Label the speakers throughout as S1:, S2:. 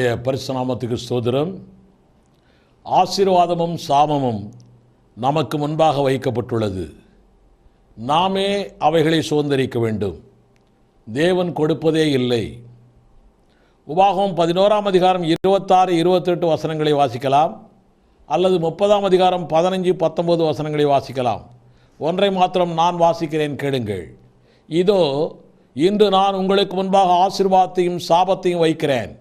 S1: பரிசுநாமத்துக்கு சோதரம் ஆசீர்வாதமும் சாமமும் நமக்கு முன்பாக வைக்கப்பட்டுள்ளது. நாமே அவைகளை சுதந்திரிக்க வேண்டும். தேவன் கொடுப்பதே இல்லை. உபாகம் பதினோராம் அதிகாரம் இருபத்தாறு இருபத்தெட்டு வசனங்களை வாசிக்கலாம். அல்லது முப்பதாம் அதிகாரம் பதினஞ்சு பத்தொன்பது வசனங்களை வாசிக்கலாம். ஒன்றை மாத்திரம் நான் வாசிக்கிறேன் கேளுங்கள். இதோ இன்று நான் உங்களுக்கு முன்பாக ஆசீர்வாதத்தையும் சாபத்தையும் வைக்கிறேன்.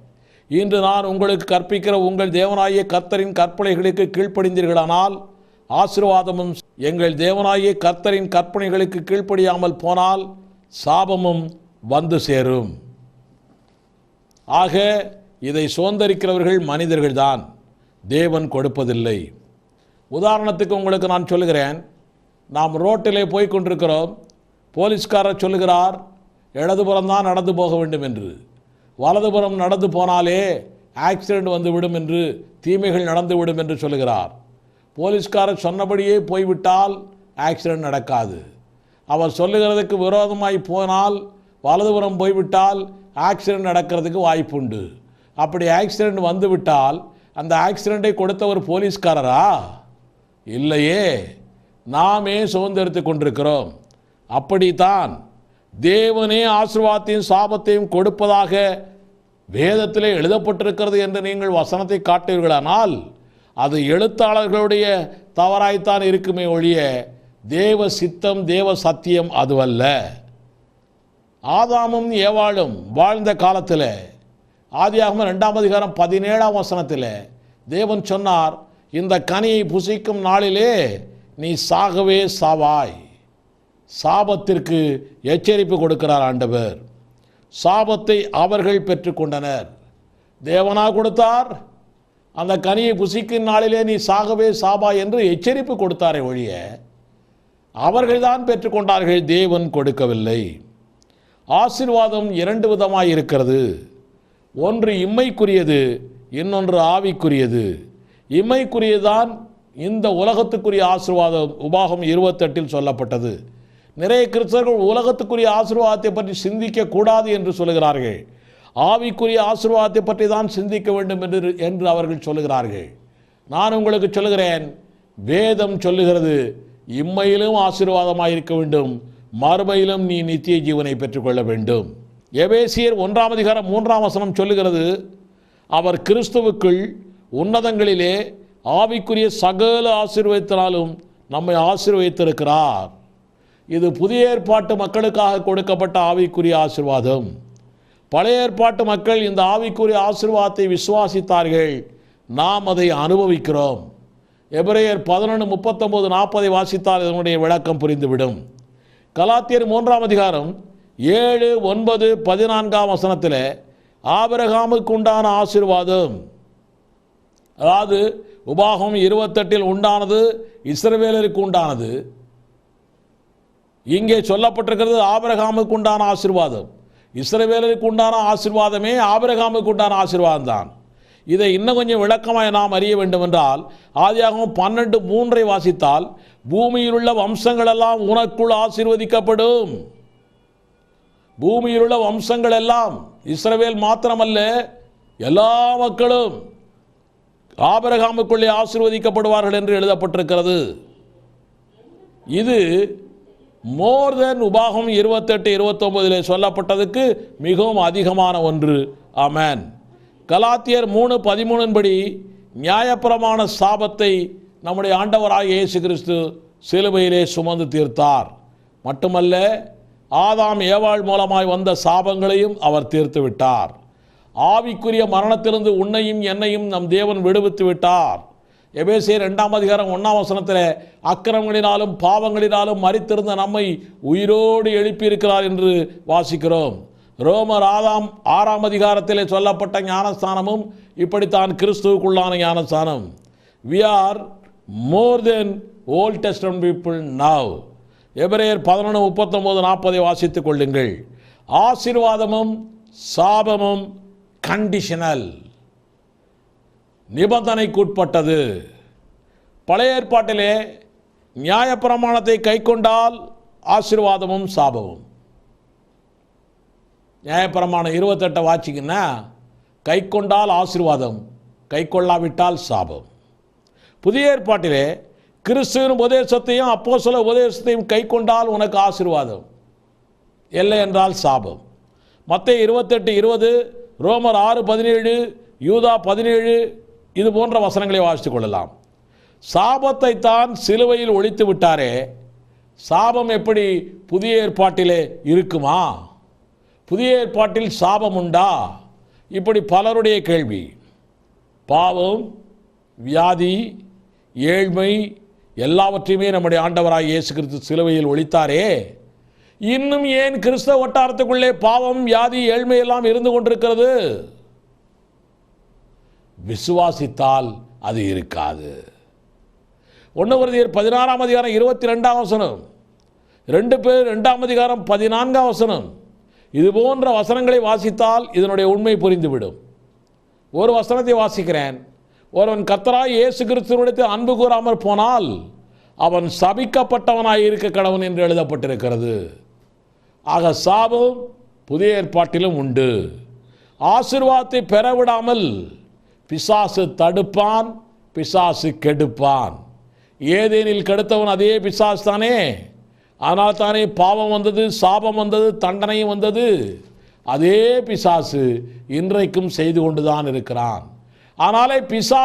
S1: இன்று நான் உங்களுக்கு கற்பிக்கிற உங்கள் தேவனாகிய கர்த்தரின் கற்பனைகளுக்கு கீழ்ப்படிந்தீர்களானால் ஆசீர்வாதமும் எங்கள் தேவனாகிய கர்த்தரின் கற்பனைகளுக்கு கீழ்ப்படியாமல் போனால் சாபமும் வந்து சேரும். ஆக இதை சுதந்திரிக்கிறவர்கள் மனிதர்கள்தான். தேவன் கொடுப்பதில்லை. உதாரணத்துக்கு உங்களுக்கு நான் சொல்லுகிறேன். நாம் ரோட்டிலே போய் கொண்டிருக்கிறோம். போலீஸ்காரர் சொல்லுகிறார் இடதுபுறம் தான் நடந்து போக வேண்டும் என்று வலதுபுறம் நடந்து போனாலே ஆக்சிடெண்ட் வந்து விடும் என்று தீமைகள் நடந்து விடும் என்று சொல்லுகிறார். போலீஸ்காரர் சொன்னபடியே போய்விட்டால் ஆக்சிடெண்ட் நடக்காது. அவர் சொல்லுகிறதுக்கு விரோதமாய் போனால் வலதுபுறம் போய்விட்டால் ஆக்சிடெண்ட் நடக்கிறதுக்கு வாய்ப்புண்டு. அப்படி ஆக்சிடெண்ட் வந்துவிட்டால் அந்த ஆக்சிடெண்ட்டை கொடுத்தவர் போலீஸ்காரரா? இல்லையே. நாமே சுதந்திரத்து கொண்டிருக்கிறோம். அப்படித்தான் தேவனே ஆசிர்வாதத்தையும் சாபத்தையும் கொடுப்பதாக வேதத்திலே எழுதப்பட்டிருக்கிறது என்று நீங்கள் வசனத்தை காட்டுவீர்களானால் அது எழுத்தாளர்களுடைய தவறாய்த்தான் இருக்குமே ஒழிய தேவ சித்தம் தேவ சத்தியம் அதுவல்ல. ஆதாமும் ஏவாளும் வாழ்ந்த காலத்தில் ஆதியாகமம் ரெண்டாம் அதிகாரம் பதினேழாம் வசனத்தில் தேவன் சொன்னார் இந்த கனியை புசிக்கும் நாளிலே நீ சாகவே சாவாய். சாபத்திற்கு எச்சரிப்பு கொடுக்கிறார் ஆண்டவர். சாபத்தை அவர்கள் பெற்றுக்கொண்டனர். தேவனா கொடுத்தார். அந்த கனியை புசிக்கும் நாளிலே நீ சாகவே சாபா என்று எச்சரிப்பு கொடுத்தாரே ஒழிய அவர்கள்தான் பெற்றுக்கொண்டார்கள் தேவன் கொடுக்கவில்லை. ஆசீர்வாதம் இரண்டு விதமாக இருக்கிறது. ஒன்று இம்மைக்குரியது இன்னொன்று ஆவிக்குரியது. இம்மைக்குரியதுதான் இந்த உலகத்துக்குரிய ஆசிர்வாதம் உபாகம் இருபத்தெட்டில் சொல்லப்பட்டது. நிறைய கிறிஸ்தவர்கள் உலகத்துக்குரிய ஆசீர்வாதத்தை பற்றி சிந்திக்க கூடாது என்று சொல்லுகிறார்கள். ஆவிக்குரிய ஆசீர்வாதத்தை பற்றி தான் சிந்திக்க வேண்டும் என்று என்று அவர்கள் சொல்லுகிறார்கள். நான் உங்களுக்கு சொல்லுகிறேன் வேதம் சொல்லுகிறது இம்மையிலும் ஆசீர்வாதமாக இருக்க வேண்டும் மறுமையிலும் நீ நித்திய ஜீவனை பெற்றுக்கொள்ள வேண்டும். எபேசியர் ஒன்றாம் அதிகாரம் மூன்றாம் வசனம் சொல்லுகிறது அவர் கிறிஸ்துவுக்குள் உன்னதங்களிலே ஆவிக்குரிய சகல ஆசீர்வதித்தினாலும் நம்மை ஆசீர்வதித்திருக்கிறார். இது புதிய ஏற்பாட்டு மக்களுக்காக கொடுக்கப்பட்ட ஆவிக்குரிய ஆசிர்வாதம். பழைய ஏற்பாட்டு மக்கள் இந்த ஆவிக்குரிய ஆசிர்வாதத்தை விசுவாசித்தார்கள். நாம் அதை அனுபவிக்கிறோம். எபிரேயர் பதினொன்று முப்பத்தொம்போது நாற்பதை வாசித்தால் இதனுடைய விளக்கம் புரிந்துவிடும். கலாத்தியர் மூன்றாம் அதிகாரம் ஏழு ஒன்பது பதினான்காம் வசனத்தில் ஆபிரகாமுக்கு உண்டான ஆசீர்வாதம். அதாவது உபாகம் இருபத்தெட்டில் உண்டானது இஸ்ரவேலருக்கு உண்டானது. இங்கே சொல்லப்பட்டிருக்கிறது ஆபரகாமுக்கு உண்டான ஆசிர்வாதம். இஸ்ரவேலருக்கு உண்டான ஆசிர்வாதமே ஆபரகாமுக்கு உண்டான ஆசிர்வாதம் தான் இதை இன்னும் கொஞ்சம் விளக்கமாக நாம் அறிய வேண்டும் என்றால் ஆதியாகவும் பன்னெண்டு மூன்றை வாசித்தால் பூமியில் உள்ள வம்சங்களெல்லாம் உனக்குள் ஆசிர்வதிக்கப்படும். பூமியில் உள்ள வம்சங்கள் எல்லாம் இஸ்ரவேல் மாத்திரமல்ல எல்லா மக்களும் ஆபரகாமுக்குள்ளே ஆசிர்வதிக்கப்படுவார்கள் என்று எழுதப்பட்டிருக்கிறது. இது மோர் தென் உபாகம் இருபத்தெட்டு இருபத்தொம்பதில் சொல்லப்பட்டதுக்கு மிகவும் அதிகமான ஒன்று. ஆமேன். கலாத்தியர் மூணு பதிமூணின்படி நியாயப்பிரமாண சாபத்தை நம்முடைய ஆண்டவராக இயேசு கிறிஸ்து சிலுவையிலே சுமந்து தீர்த்தார். மட்டுமல்ல ஆதாம் ஏவாள் மூலமாய் வந்த சாபங்களையும் அவர் தீர்த்து விட்டார். ஆவிக்குரிய மரணத்திலிருந்து உன்னையும் என்னையும் நம் தேவன் விடுவித்து விட்டார். எபேசிய ரெண்டாம் அதிகாரம் ஒன்றாம் வசனத்தில் அக்கிரமங்களினாலும் பாவங்களினாலும் மறித்திருந்த நம்மை உயிரோடு எழுப்பியிருக்கிறார் என்று வாசிக்கிறோம். ரோமர் ஆதாம் ஆறாம் அதிகாரத்திலே சொல்லப்பட்ட ஞானஸ்தானமும் இப்படித்தான் கிறிஸ்துவுக்குள்ளான ஞானஸ்தானம். We are more than old testament people now எபிரேயர் பதினொன்று முப்பத்தொம்போது நாற்பதை வாசித்துக் கொள்ளுங்கள். ஆசீர்வாதமும் சாபமும் கண்டிஷனல் நிபந்தனைக்குட்பட்டது. பழைய ஏற்பாட்டிலே நியாயப்பிரமாணத்தை கைக்கொண்டால் ஆசீர்வாதமும் சாபமும். நியாயப்பிரமாணம் இருபத்தெட்டை வாச்சிங்கன்னா கை கொண்டால் ஆசீர்வாதம் கை கொள்ளாவிட்டால் சாபம். புதிய ஏற்பாட்டிலே கிறிஸ்துவின் உபதேசத்தையும் அப்போ சில உபதேசத்தையும் கை கொண்டால் உனக்கு ஆசீர்வாதம் இல்லை என்றால் சாபம். மற்ற இருபத்தெட்டு இருபது ரோமர் ஆறு பதினேழு யூதா பதினேழு இது போன்ற வசனங்களை வாசித்துக் கொள்ளலாம். சாபத்தை தான் சிலுவையில் ஒழித்து விட்டாரே சாபம் எப்படி புதிய ஏற்பாட்டிலே இருக்குமா? புதிய ஏற்பாட்டில் சாபம் உண்டா? இப்படி பலருடைய கேள்வி. பாவம் வியாதி ஏழ்மை எல்லாவற்றையுமே நம்முடைய ஆண்டவராக இயேசு கிறிஸ்து சிலுவையில் ஒழித்தாரே. இன்னும் ஏன் கிறிஸ்தவ வட்டாரத்துக்குள்ளே பாவம் வியாதி ஏழ்மை எல்லாம் இருந்து கொண்டிருக்கிறது? விசுவாசித்தால் அது இருக்காது. ஒன்று வருதியர் பதினாறாம் அதிகாரம் இருபத்தி ரெண்டாம் வசனம். ரெண்டு பேர் ரெண்டாம் அதிகாரம் பதினான்காம் வசனம். இது போன்ற வசனங்களை வாசித்தால் இதனுடைய உண்மை புரிந்துவிடும். ஒரு வசனத்தை வாசிக்கிறேன். ஒருவன் கத்தராய் இயேசு கிறிஸ்துவனிடத்தில் அன்பு கூறாமல் போனால் அவன் சபிக்கப்பட்டவனாய் இருக்க கடவன் என்று எழுதப்பட்டிருக்கிறது. ஆக சாபம் புதிய ஏற்பாட்டிலும் உண்டு. ஆசிர்வாதத்தை பெற விடாமல் பிசாசு தடுப்பான் பிசாசு கெடுப்பான். ஏதேனில் கெடுத்தவன் அதே பிசாசு தானே? ஆனால் தானே பாவம் வந்தது சாபம் வந்தது தண்டனையும் வந்தது. அதே பிசாசு இன்றைக்கும் செய்து கொண்டுதான் இருக்கிறான். ஆனாலே பிசா